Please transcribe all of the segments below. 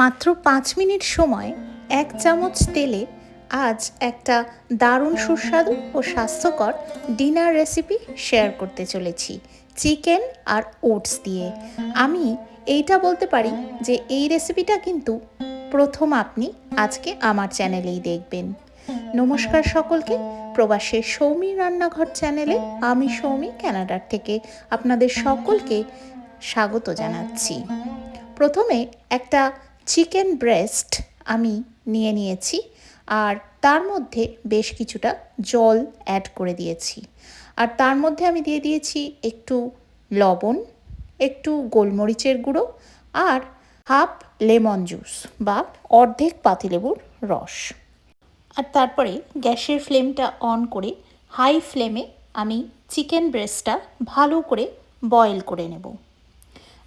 মাত্র পাঁচ মিনিট সময়, এক চামচ তেলে আজ একটা দারুণ সুস্বাদু ও স্বাস্থ্যকর ডিনার রেসিপি শেয়ার করতে চলেছি, চিকেন আর ওটস দিয়ে। আমি এইটা বলতে পারি যে এই রেসিপিটা কিন্তু প্রথম আপনি আজকে আমার চ্যানেলেই দেখবেন। নমস্কার সকলকে প্রবাসের সৌমি রান্নাঘর চ্যানেলে আমি সৌমি ক্যানাডার থেকে আপনাদের সকলকে স্বাগত জানাচ্ছি। প্রথমে একটা চিকেন ব্রেস্ট আমি নিয়ে নিয়েছি আর তার মধ্যে বেশ কিছুটা জল অ্যাড করে দিয়েছি। আর তার মধ্যে আমি দিয়ে দিয়েছি একটু লবণ, একটু গোলমরিচের গুঁড়ো আর হাফ লেমন জুস বা অর্ধেক পাতিলেবুর রস। আর তারপরে গ্যাসের ফ্লেমটা অন করে হাই ফ্লেমে আমি চিকেন ব্রেস্টটা ভালো করে বয়েল করে নেব।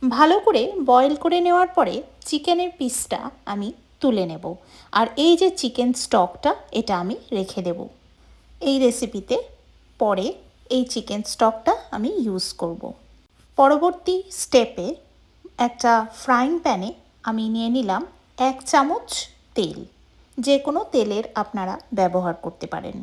ভালো করে বয়েল করে নেওয়ার পরে চিকেনের পিসটা আমি তুলে নেব। আর এই যে চিকেন স্টকটা, এটা আমি রেখে দেব। এই রেসিপিতে পরে এই চিকেন স্টকটা আমি ইউজ করব। পরবর্তী স্টেপে একটা ফ্রাইং প্যানে আমি নিয়ে নিলাম এক চামচ তেল। যে কোনো তেলের আপনারা ব্যবহার করতে পারেন।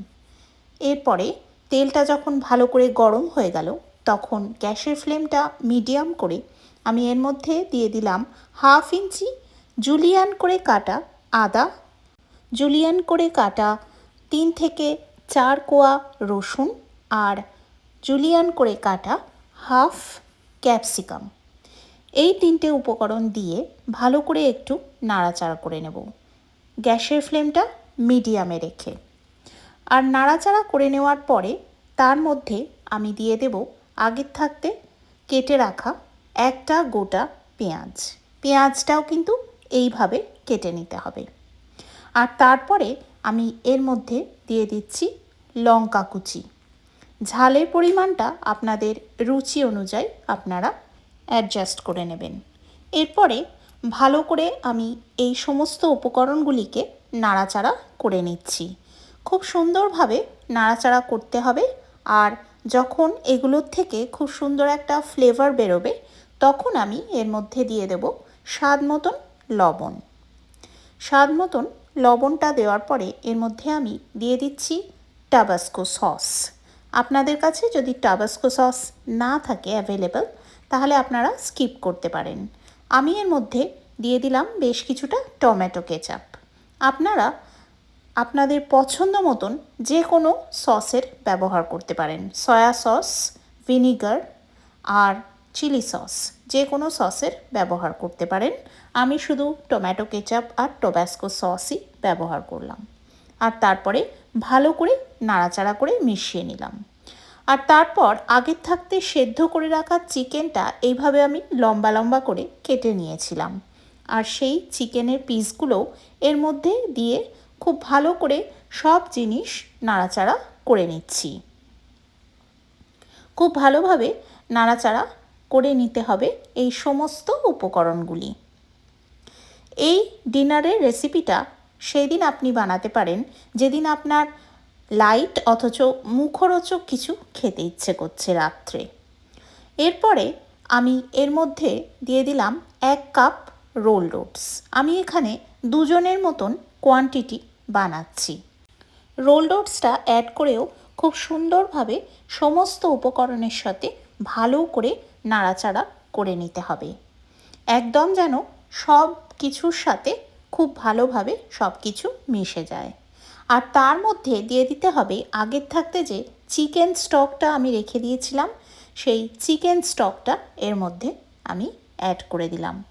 এরপরে তেলটা যখন ভালো করে গরম হয়ে গেল, তখন গ্যাসের ফ্লেমটা মিডিয়াম করে আমি এর মধ্যে দিয়ে দিলাম হাফ ইঞ্চি জুলিয়ান করে কাটা আদা। জুলিয়ান করে কাটা তিন থেকে চার কোয়া রসুন আর জুলিয়ান করে কাটা হাফ ক্যাপসিকাম। এই তিনটে উপকরণ দিয়ে ভালো করে একটু নাড়াচাড়া করে নেব। গ্যাসের ফ্লেমটা মিডিয়ামে রেখে। আর নাড়াচাড়া করে নেওয়ার পরে তার মধ্যে আমি দিয়ে দেব আগের থাকতে কেটে রাখা একটা গোটা পেঁয়াজ। পেঁয়াজটাও কিন্তু এইভাবে কেটে নিতে হবে। আর তারপরে আমি এর মধ্যে দিয়ে দিচ্ছি লঙ্কা কুচি। ঝালের পরিমাণটা আপনাদের রুচি অনুযায়ী আপনারা অ্যাডজাস্ট করে নেবেন। এরপরে ভালো করে আমি এই সমস্ত উপকরণগুলিকে নাড়াচাড়া করে নিচ্ছি। খুব সুন্দরভাবে নাড়াচাড়া করতে হবে। আর যখন এগুলোর থেকে খুব সুন্দর একটা ফ্লেভার বেরোবে তখন আমি এর মধ্যে দিয়ে দেব স্বাদ মতন লবণ। স্বাদ মতন লবণটা দেওয়ার পরে এর মধ্যে আমি দিয়ে দিচ্ছি টাবাস্কো সস আপনাদের কাছে যদি টাবাস্কো সস না থাকে অ্যাভেলেবল তাহলে আপনারা স্কিপ করতে পারেন। আমি এর মধ্যে দিয়ে দিলাম বেশ কিছুটা টমেটো কেচাপ। আপনারা আপনাদের পছন্দ মতন যে কোনো সসের ব্যবহার করতে পারেন। সয়া সস ভিনিগার আর চিলি সস, যে কোনো সসের ব্যবহার করতে পারেন। আমি শুধু টমেটো কেচাপ আর টোব্যাস্কো সসই ব্যবহার করলাম। আর তারপরে ভালো করে নাড়াচাড়া করে মিশিয়ে নিলাম। আর তারপর আগের থাকতে সেদ্ধ করে রাখা চিকেনটা এইভাবে আমি লম্বা লম্বা করে কেটে নিয়েছিলাম। আর সেই চিকেনের পিসগুলো এর মধ্যে দিয়ে খুব ভালো করে সব জিনিস নাড়াচাড়া করে নিচ্ছি। খুব ভালোভাবে নাড়াচাড়া করে নিতে হবে এই সমস্ত উপকরণগুলি। এই ডিনারের রেসিপিটা সেই দিন আপনি বানাতে পারেন, যেদিন আপনার লাইট অথচ মুখরোচক কিছু খেতে ইচ্ছে করছে রাত্রে। এরপরে আমি এর মধ্যে দিয়ে দিলাম এক কাপ রোল রোডস। আমি এখানে দুজনের মতন কোয়ান্টিটি বানাচ্ছি। রোল ডোটসটা অ্যাড করেও খুব সুন্দরভাবে সমস্ত উপকরণের সাথে ভালো করে নাড়াচাড়া করে নিতে হবে। একদম যেন সব কিছুর সাথে খুব ভালোভাবে সব কিছু মিশে যায়। আর তার মধ্যে দিয়ে দিতে হবে আগের থাকতে যে চিকেন স্টকটা আমি রেখে দিয়েছিলাম, সেই চিকেন স্টকটা এর মধ্যে আমি অ্যাড করে দিলাম।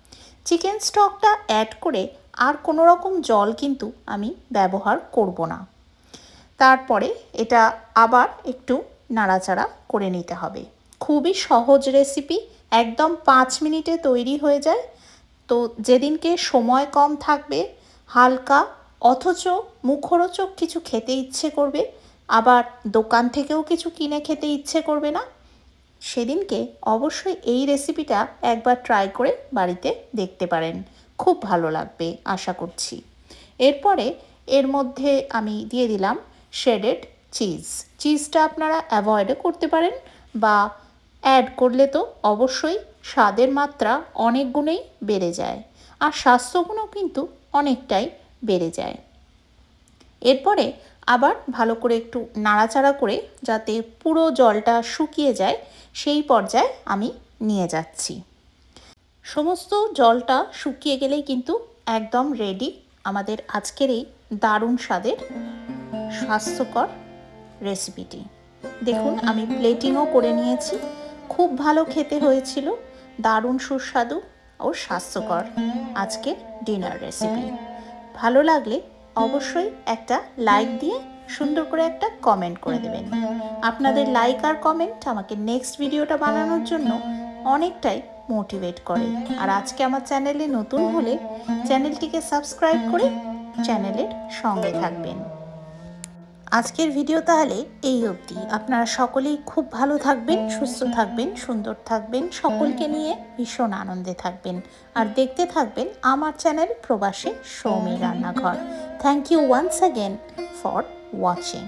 চিকেন স্টকটা অ্যাড করে আর কোনো রকম জল কিন্তু আমি ব্যবহার করব না। তারপরে এটা আবার একটু নাড়াচাড়া করে নিতে হবে। খুবই সহজ রেসিপি একদম পাঁচ মিনিটে তৈরি হয়ে যায়। তো যেদিনকে সময় কম থাকবে, হালকা, অথচ মুখরোচক কিছু খেতে ইচ্ছে করবে, আবার দোকান থেকেও কিছু কিনে খেতে ইচ্ছে করবে না, সেদিনকে অবশ্যই এই রেসিপিটা একবার ট্রাই করে বাড়িতে দেখতে পারেন। খুব ভালো লাগবে, আশা করছি। এরপরে এর মধ্যে আমি দিয়ে দিলাম শেডেড চিজ চিজটা আপনারা অ্যাভয়েডও করতে পারেন বা অ্যাড করলে তো অবশ্যই স্বাদের মাত্রা অনেক গুণেই বেড়ে যায় আর স্বাস্থ্যগুণও কিন্তু অনেকটাই বেড়ে যায়। এরপরে আবার ভালো করে একটু নাড়াচাড়া করে যাতে পুরো জলটা শুকিয়ে যায়, সেই পর্যায়ে আমি নিয়ে যাচ্ছি। সমস্ত জলটা শুকিয়ে গেলেই কিন্তু একদম রেডি আমাদের আজকের এই দারুণ স্বাদের স্বাস্থ্যকর রেসিপিটি দেখুন, আমি প্লেটিংও করে নিয়েছি। খুব ভালো খেতে হয়েছিল। দারুণ সুস্বাদু ও স্বাস্থ্যকর আজকের ডিনার রেসিপি ভালো লাগলে অবশ্যই একটা লাইক দিয়ে সুন্দর করে একটা কমেন্ট করে দেবেন। আপনাদের লাইক আর কমেন্ট আমাকে নেক্সট ভিডিওটা বানানোর জন্য অনেকটাই মোটিভেট করে। আর আজকে আমার চ্যানেলে নতুন হলে চ্যানেলটিকে সাবস্ক্রাইব করে চ্যানেলের সঙ্গে থাকবেন। আজকের ভিডিও তাহলে এই অবধি। আপনারা সকলেই খুব ভালো থাকবেন, সুস্থ থাকবেন, সুন্দর থাকবেন, সকলকে নিয়ে ভীষণ আনন্দে থাকবেন। আর দেখতে থাকবেন আমার channel Probashi Soumi Rannaghar. Thank you once again for watching